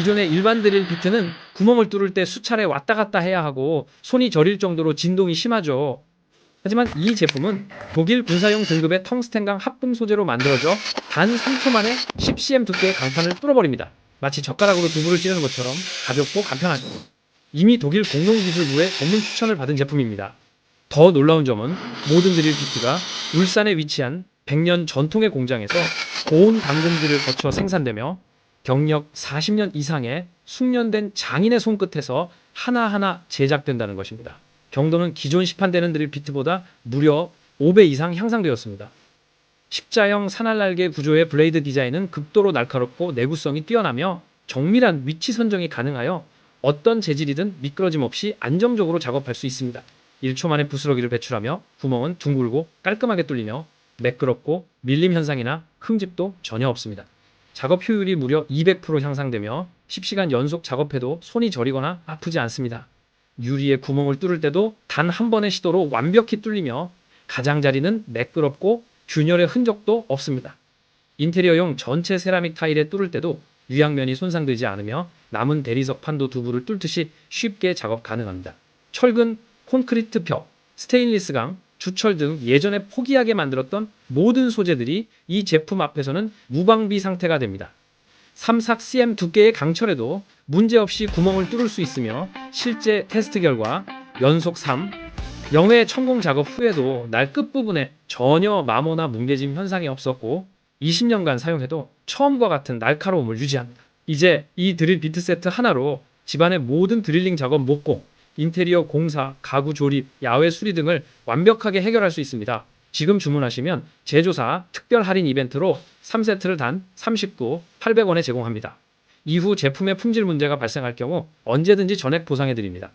기존의 일반 드릴 비트는 구멍을 뚫을 때 수차례 왔다 갔다 해야 하고 손이 저릴 정도로 진동이 심하죠. 하지만 이 제품은 독일 군사용 등급의 텅스텐강 합금 소재로 만들어져 단 3초 만에 10cm 두께의 강판을 뚫어버립니다. 마치 젓가락으로 두부를 찌르는 것처럼 가볍고 간편하죠. 이미 독일 공동기술부의 전문 추천을 받은 제품입니다. 더 놀라운 점은 모든 드릴 비트가 울산에 위치한 100년 전통의 공장에서 고온 당금질을 거쳐 생산되며 경력 40년 이상의 숙련된 장인의 손끝에서 하나하나 제작된다는 것입니다. 경도는 기존 시판되는 드릴 비트보다 무려 5배 이상 향상되었습니다. 십자형 산알날개 구조의 블레이드 디자인은 극도로 날카롭고 내구성이 뛰어나며 정밀한 위치 선정이 가능하여 어떤 재질이든 미끄러짐 없이 안정적으로 작업할 수 있습니다. 1초 만에 부스러기를 배출하며 구멍은 둥글고 깔끔하게 뚫리며 매끄럽고 밀림 현상이나 흠집도 전혀 없습니다. 작업 효율이 무려 200% 향상되며 10시간 연속 작업해도 손이 저리거나 아프지 않습니다. 유리에 구멍을 뚫을 때도 단 한 번의 시도로 완벽히 뚫리며 가장자리는 매끄럽고 균열의 흔적도 없습니다. 인테리어용 전체 세라믹 타일에 뚫을 때도 유양면이 손상되지 않으며 남은 대리석 판도 두부를 뚫듯이 쉽게 작업 가능합니다. 철근, 콘크리트 벽, 스테인리스 강, 주철 등 예전에 포기하게 만들었던 모든 소재들이 이 제품 앞에서는 무방비 상태가 됩니다. 3삭 cm 두께의 강철에도 문제없이 구멍을 뚫을 수 있으며 실제 테스트 결과 연속 3, 영회 천공 작업 후에도 날 끝부분에 전혀 마모나 뭉개짐 현상이 없었고 20년간 사용해도 처음과 같은 날카로움을 유지합니다. 이제 이 드릴 비트 세트 하나로 집안의 모든 드릴링 작업 목공, 인테리어 공사, 가구 조립, 야외 수리 등을 완벽하게 해결할 수 있습니다. 지금 주문하시면 제조사 특별 할인 이벤트로 3세트를 단 39, 800원에 제공합니다. 이후 제품의 품질 문제가 발생할 경우 언제든지 전액 보상해 드립니다.